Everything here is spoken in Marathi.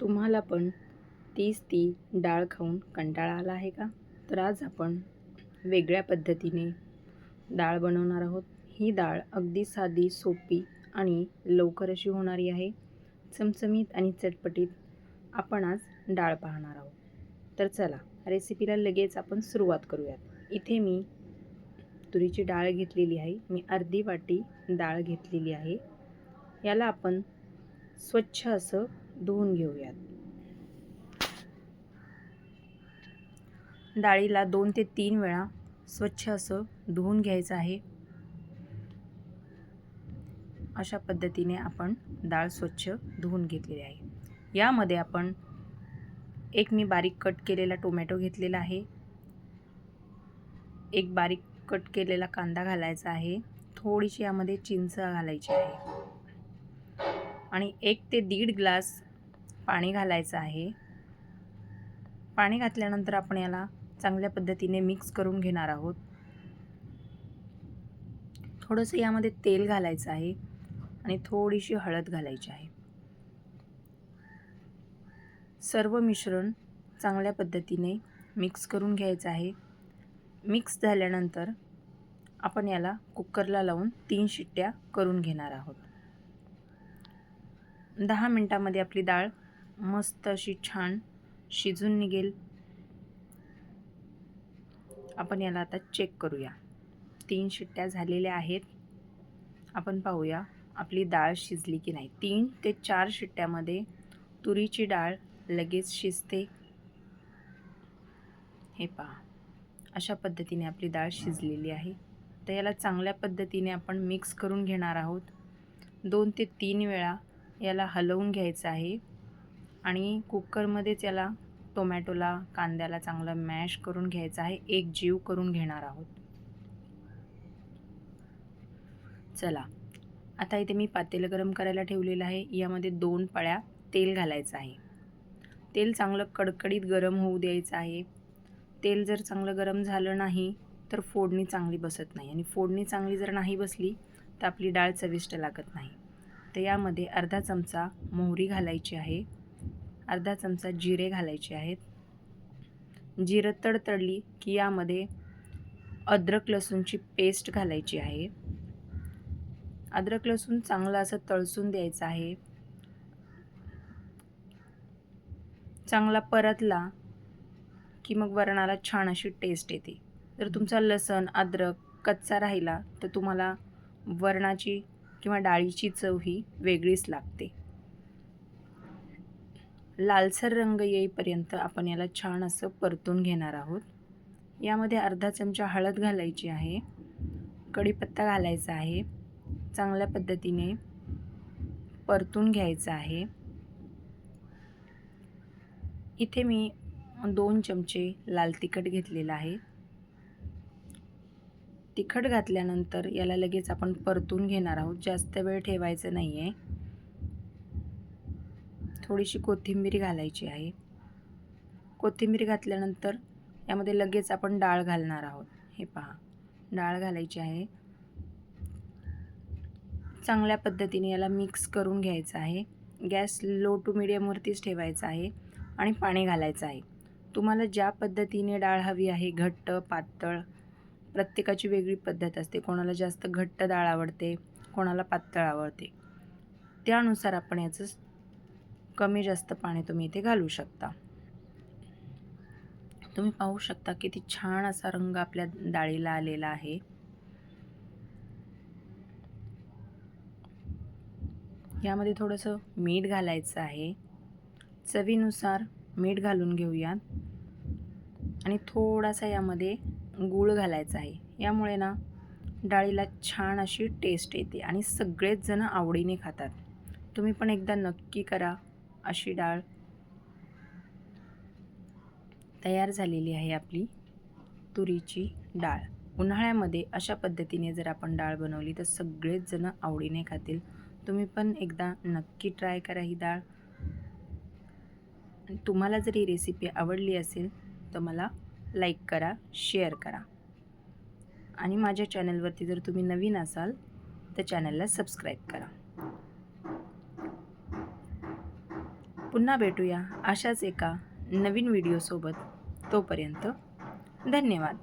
तुम्हाला पण तीच ती डाळ खाऊन कंटाळा आला आहे का? तर आज आपण वेगळ्या पद्धतीने डाळ बनवणार आहोत. ही डाळ अगदी साधी सोपी आणि लवकर अशी होणारी आहे. चमचमीत आणि चटपटीत आपण आज डाळ पाहणार आहोत. तर चला रेसिपीला लगेच आपण सुरुवात करूयात. इथे मी तुरीची डाळ घेतलेली आहे. मी अर्धी वाटी डाळ घेतलेली आहे. याला आपण स्वच्छ असं धुवून घेऊयात. डाळीला दोन ते तीन वेळा स्वच्छ असं धुवून घ्यायचं आहे. अशा पद्धतीने आपण डाळ स्वच्छ धुवून घेतलेली आहे. यामध्ये आपण एक मी बारीक कट केलेला टोमॅटो घेतलेला आहे. एक बारीक कट केलेला कांदा घालायचा आहे. थोडीशी यामध्ये चिंच घालायची आहे. आणि एक ते दीड ग्लास पाणी घालायचं आहे. पाणी घातल्यानंतर आपण याला चांगल्या पद्धतीने मिक्स करून घेणार आहोत. थोडंसं यामध्ये तेल घालायचं आहे आणि थोडीशी हळद घालायची आहे. सर्व मिश्रण चांगल्या पद्धतीने मिक्स करून घ्यायचं आहे. मिक्स झाल्यानंतर आपण याला कुकरला लावून तीन शिट्ट्या करून घेणार आहोत. दहा मिनटामध्ये आपली डाळ मस्त अशी छान शिजून निघेल. आपण याला आता चेक करूया. तीन शिट्ट्या झालेल्या आहेत. आपण पाहूया आपली डाळ शिजली की नाही. तीन ते चार शिट्ट्यामध्ये तुरीची डाळ लगेच शिजते. हे पहा अशा पद्धतीने आपली डाळ शिजलेली आहे. तर याला चांगल्या पद्धतीने आपण मिक्स करून घेणार आहोत. दोन ते तीन वेळा याला हलवून घ्यायचं आहे. आणि कुकरमध्येच याला टोमॅटोला कांद्याला चांगलं मॅश करून घ्यायचं आहे. एक जीव करून घेणार आहोत. चला. आता इथे मी पातेलं गरम करायला ठेवलेलं आहे. यामध्ये दोन पळ्या तेल घालायचं आहे. तेल चांगलं कडकडीत गरम होऊ द्यायचं आहे. तेल जर चांगलं गरम झालं नाही तर फोडणी चांगली बसत नाही. आणि फोडणी चांगली जर नाही बसली तर आपली डाळ चविष्ट लागत नाही. तर यामध्ये अर्धा चमचा मोहरी घालायची आहे. अर्धा चमचा जिरे घालायचे आहेत. जिरं तडतडली की यामध्ये अद्रक लसूणची पेस्ट घालायची आहे. अद्रक लसूण चांगलं असं तळसून द्यायचं आहे. चांगला परतला की मग वरणाला छान अशी टेस्ट येते. जर तुमचा लसण अद्रक कच्चा राहिला तर तुम्हाला वरणाची किंवा डाळीची चव ही वेगळीच लागते. लालसर रंग येईपर्यंत आपण याला छान असं परतून घेणार आहोत. यामध्ये अर्धा चमचा हळद घालायची आहे. कढीपत्ता घालायचा आहे. चांगल्या पद्धतीने परतून घ्यायचं आहे. इथे मी दोन चमचे लाल तिखट घेतलेलं आहे. तिखट घातल्यानंतर याला लगेच आपण परतून घेणार आहोत. जास्त वेळ ठेवायचं नाही आहे थोडीशी कोथिंबीर घालायची आहे. कोथिंबीर घातल्यानंतर यामध्ये लगेच आपण डाळ घालणार आहोत. हे पहा डाळ घालायची आहे. चांगल्या पद्धतीने याला मिक्स करून घ्यायचं आहे. गॅस लो टू मिडियमवरतीच ठेवायचा आहे आणि पाणी घालायचं आहे. तुम्हाला ज्या पद्धतीने डाळ हवी आहे घट्ट पातळ प्रत्येकाची वेगळी पद्धत असते. कोणाला जास्त घट्ट डाळ आवडते कोणाला पातळ आवडते. त्यानुसार आपण याचं कमी जास्त पाणी तुम्ही इथे घालू शकता. तुम्ही पाहू शकता किती छान असा रंग आपल्या डाळीला आलेला आहे. यामध्ये थोडंसं मीठ घालायचं आहे. चवीनुसार मीठ घालून घेऊयात. आणि थोडासा यामध्ये गूळ घालायचा आहे. यामुळे ना डाळीला छान अशी टेस्ट येते आणि सगळेच जण आवडीने खातात. तुम्ही पण एकदा नक्की करा. अशी डाळ तयार झालेली आहे आपली. तुरीची डाळ. उन्हाळ्यामध्ये अशा पद्धतीने जर आपण डाळ बनवली तर सगळेच जण आवडीने खातील. तुम्ही पण एकदा नक्की ट्राय करा ही डाळ. आणि तुम्हाला जर ही रेसिपी आवडली असेल तर मला लाईक करा शेअर करा. आणि माझ्या चॅनलवरती जर तुम्ही नवीन असाल तर चॅनलला सबस्क्राईब करा. पुन्हा भेटूया अशाच एका नवीन व्हिडिओसोबत. तोपर्यंत धन्यवाद.